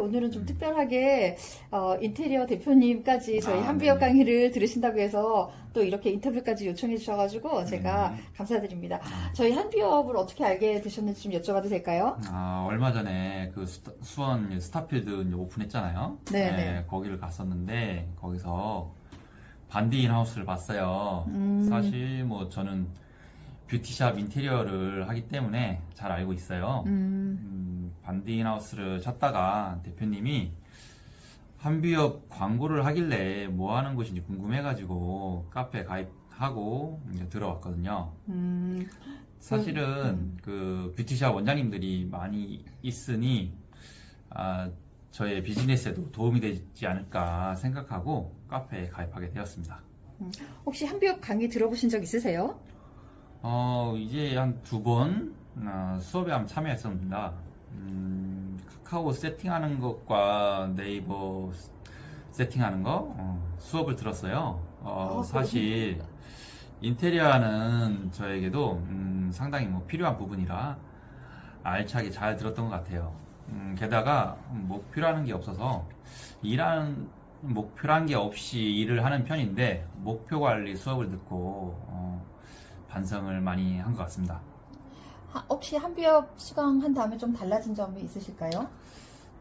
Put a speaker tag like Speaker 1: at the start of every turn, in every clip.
Speaker 1: 오늘은 좀 특별하게 어, 인테리어 대표님까지 저희
Speaker 2: 아,
Speaker 1: 한비업
Speaker 2: 네네.
Speaker 1: 강의를 들으신다고 해서 또 이렇게 인터뷰까지 요청해 주셔가지고 제가
Speaker 2: 음.
Speaker 1: 감사드립니다. 저희 한비업을 어떻게 알게 되셨는지 좀 여쭤봐도 될까요?
Speaker 2: 아, 얼마 전에 그 수, 수원 스타필드 오픈했잖아요.
Speaker 1: 네 네.
Speaker 2: 거기를 갔었는데 거기서 반디인 하우스를 봤어요.
Speaker 1: 음.
Speaker 2: 사실 뭐 저는 뷰티샵 인테리어를 하기 때문에 잘 알고 있어요.
Speaker 1: 음,
Speaker 2: 음, 반디인 하우스를 찾다가 대표님이 한비업 광고를 하길래 뭐 하는 곳인지 궁금해가지고 카페 가입하고 이제 들어왔거든요.
Speaker 1: 음,
Speaker 2: 사실은
Speaker 1: 음.
Speaker 2: 그 뷰티샵 원장님들이 많이 있으니 아, 저의 비즈니스에도 도움이 되지 않을까 생각하고 카페에 가입하게 되었습니다.
Speaker 1: 혹시 한비업 강의 들어보신 적 있으세요?
Speaker 2: 어, 이제 한 두 번 수업에 한번 참여했습니다. 음, 카카오 세팅하는 것과 네이버 세팅하는 거 어, 수업을 들었어요. 어,
Speaker 1: 아,
Speaker 2: 사실 인테리어는 저에게도 음, 상당히 뭐 필요한 부분이라 알차게 잘 들었던 것 같아요. 음, 게다가 목표라는 게 없어서 일하는 목표란 게 없이 일을 하는 편인데 목표 관리 수업을 듣고 어, 반성을 많이 한 것 같습니다.
Speaker 1: 하- 혹시 한비업 수강한 다음에 좀 달라진 점이 있으실까요?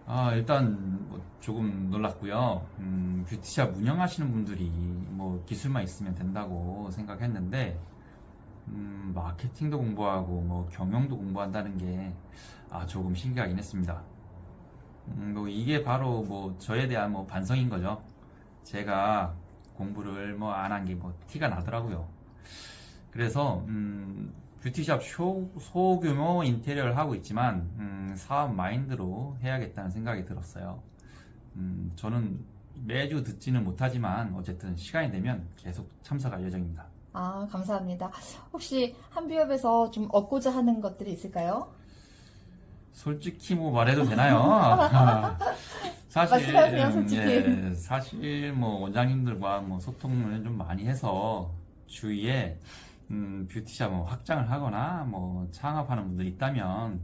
Speaker 2: 아, 일단 뭐 조금 놀랐고요. 음, 뷰티샵 운영하시는 분들이 뭐 기술만 있으면 된다고 생각했는데 음, 마케팅도 공부하고 뭐 경영도 공부한다는 게 아, 조금 신기하긴 했습니다. 음, 뭐 이게 바로 뭐 저에 대한 뭐 반성인 거죠. 제가 공부를 뭐 안 한 게 뭐 티가 나더라고요. 그래서 음, 뷰티샵 쇼- 소규모 인테리어를 하고 있지만 음, 사업 마인드로 해야겠다는 생각이 들었어요. 음, 저는 매주 듣지는 못하지만 어쨌든 시간이 되면 계속 참석할 예정입니다.
Speaker 1: 아, 감사합니다. 혹시 한비업에서 좀 얻고자 하는 것들이 있을까요?
Speaker 2: 솔직히 뭐 말해도 되나요? 사실
Speaker 1: 말씀하세요, 솔직히.
Speaker 2: 예, 사실 뭐 원장님들과 뭐 소통을 좀 많이 해서 주위에 음, 뷰티샵 뭐 확장을 하거나 뭐 창업하는 분들 있다면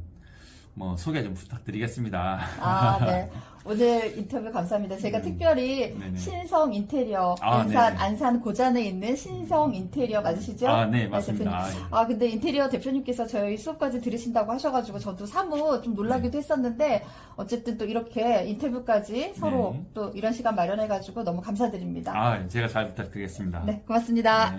Speaker 2: 뭐 소개 좀 부탁드리겠습니다.
Speaker 1: 아, 네. 오늘 인터뷰 감사합니다. 제가
Speaker 2: 음,
Speaker 1: 특별히
Speaker 2: 네네.
Speaker 1: 신성 인테리어,
Speaker 2: 아,
Speaker 1: 안산,
Speaker 2: 네네.
Speaker 1: 안산 고잔에 있는 신성 인테리어 맞으시죠?
Speaker 2: 아, 네. 맞습니다. 아, 예.
Speaker 1: 아, 근데 인테리어 대표님께서 저희 수업까지 들으신다고 하셔가지고 저도 사뭇 좀 놀라기도 했었는데 어쨌든 또 이렇게 인터뷰까지 서로
Speaker 2: 네.
Speaker 1: 또 이런 시간 마련해가지고 너무 감사드립니다.
Speaker 2: 아, 제가 잘 부탁드리겠습니다.
Speaker 1: 네, 고맙습니다.
Speaker 2: 네.